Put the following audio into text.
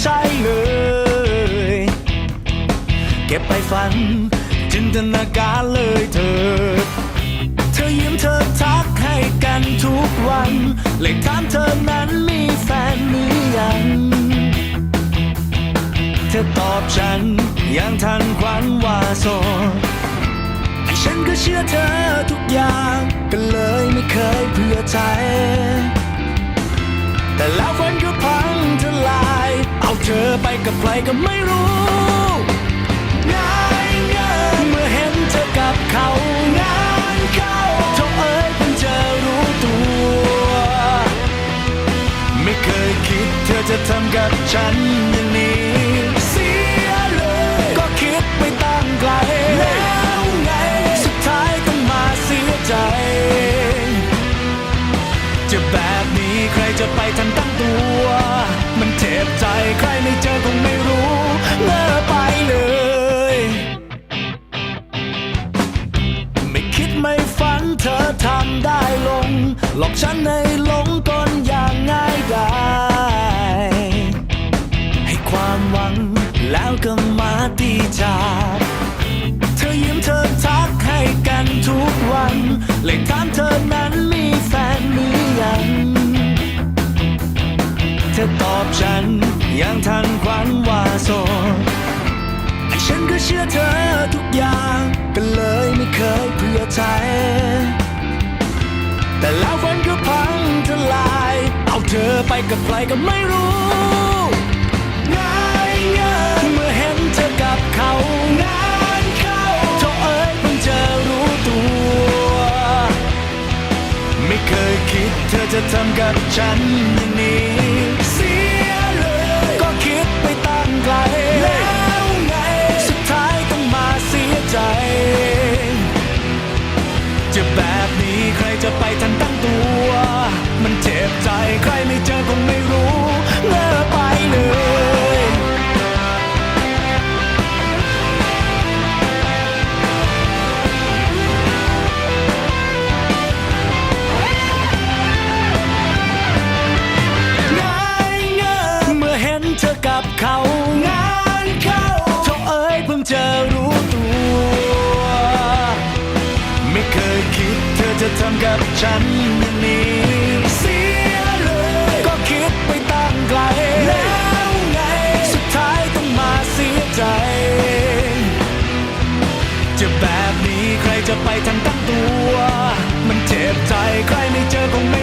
ใช่เลย เก็บไปฝัน จินตนาการเลยเธอ เธอยิ้มเธอทักให้กันทุกวันเลยถามเธอนั้นมีแฟนหรือยัง เธอตอบฉันอย่างทันควันว่าโสดฉันก็เชื่อเธอทุกอย่างก็เลยไม่เคยเผื่อใจ แต่แล้วฝันก็พังทลา เธอไปกับใครก็ไม่รู้ง่ายง่าเมื่อเห็นเธอกับเขางานเขาเธอเอ้ยเพิ่งจะรู้ตัว ไม่เคยคิดเธอจะทำกับฉันอย่างนี้เสียเลย ก็คิดไปตั้งไกลแล้วไงสุดท้ายต้องมาเสียใจ จะแบบนี้ใครจะไปทันตั้งตัว จ็บใจใครไม่เจอคงไม่รู้เลิกไปเลย ไม่คิดไม่ฝันเธอทำได้ลง หลอกฉันให้หลงกลอย่างง่ายดายให้ความหวังแล้วก็มาตีจากเธอยิ้มเธอทักให้กันทุกวันเลยถามเธอนั้น อตอบฉัน อย่างทันควันว่าโสดไอ้ฉันก็เชื่อเธอทุกอย่างก็เลยไม่เคยเผื่อใจ แต่แล้วฝันก็พังทลาย เอาเธอไปกับใครก็ไม่รู้ง่ายง่ายเมื่อเห็นเธอกับเขางานเขาเธอเอ้ยเพิ่งจะรู้ตัว ไม่เคยคิดเธอจะทำกับฉันอย่างนี้ กับฉันอย่างนี้เสียเลยก็คิดไปตั้งไกล แล้วไง สุดท้ายต้องมาเสียใจ จะแบบนี้ใครจะไปทันตั้งตัว มันเจ็บใจใครไม่เจอคงไม่